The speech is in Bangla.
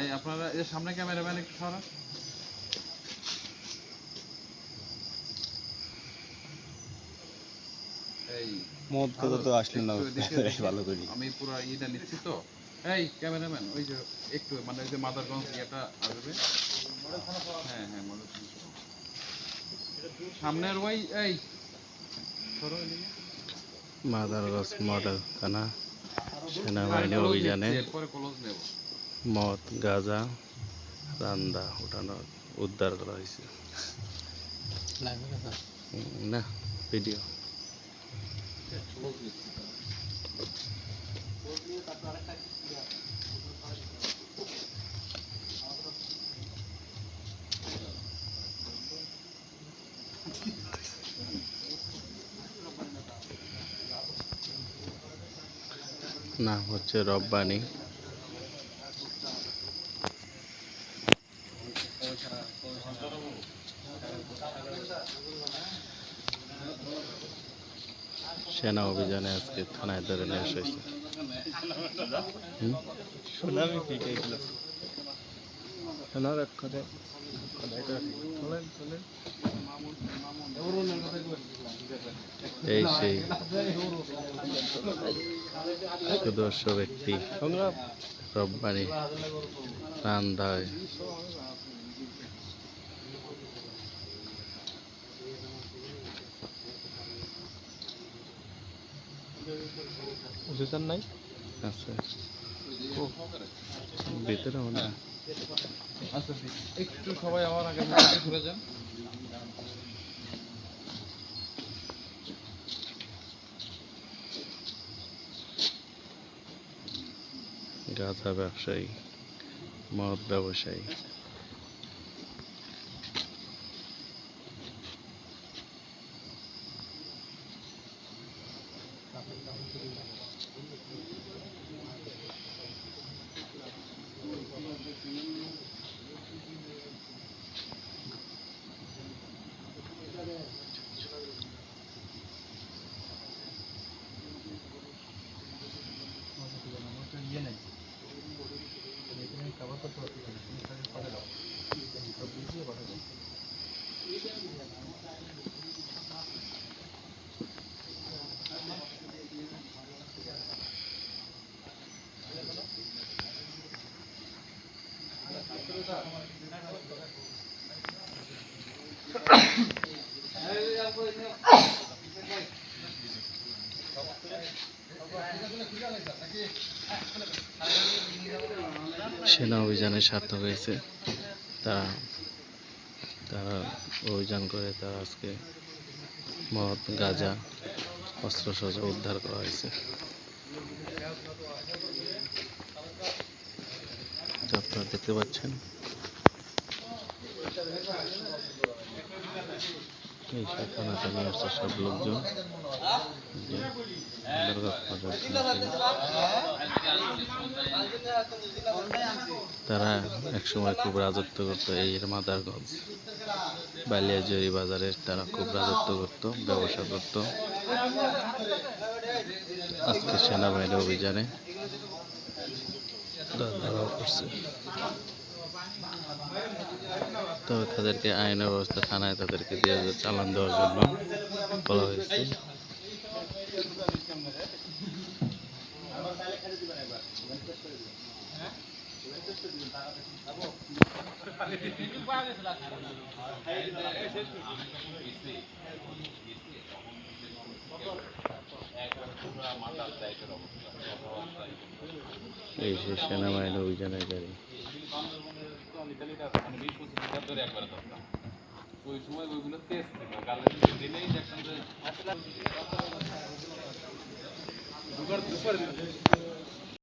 এই আপনারা এর সামনে ক্যামেরাম্যান একটু সরান। মদ কথা তো আসলে না ভালো করি। আমি পুরো ইটা নিচ্ছি তো। এই ক্যামেরাম্যান ওই যে একটু মানে ওই যে মাদারগঞ্জ ইয়েটা আসবে। হ্যাঁ হ্যাঁ মনে। সামনের ওই এই মাদারগঞ্জ মডেল থানা সেনাবাহিনী অভিযানে মদ গাঁজা রান্দা উঠানো উদ্ধার করা হয়েছে। না ভিডিও। নাম হচ্ছে রব্বানি। সেনা অভিযানে আজকে থানায় ধরে নিয়ে এগুলো? সোনার এই সেই সুদর্শ ব্যক্তি। রব্বানি রান্দায় বুঝেছেন নাই? আছে। ভিতরে মনে হয়। আচ্ছা একটু সবাই আমার আগে আগে ঘুরে যান। গাঁজা ব্যবসায়ী মদ ব্যবসায়ী সেনা অভিযানে সার্থক হয়েছে। তারা তারা অভিযান করে তারা আজকে মদ গাঁজা অস্ত্রশস্ত্র উদ্ধার করা হয়েছে। আপনারা দেখতে পাচ্ছেন। এই সব টানাটানি আসছে সব লোকজন। তারা একসময় খুব রাজত্ব করতো এই মাদারগঞ্জ। বালিয়াজুরি বাজারে তারা খুব রাজত্ব করত, ব্যবসা করত। আজকে সেনাবাহিনী অভিযানে ধরা তবে তাদেরকে আইন ব্যবস্থা থানায় তাদেরকে দিয়ে চালান দেওয়ার জন্য বলা হয়েছে। এই সেই সেনাবাহিনী অভিযানের গাড়ি। ওই সময় ওইগুলো গালে দিলেই দেখেন যে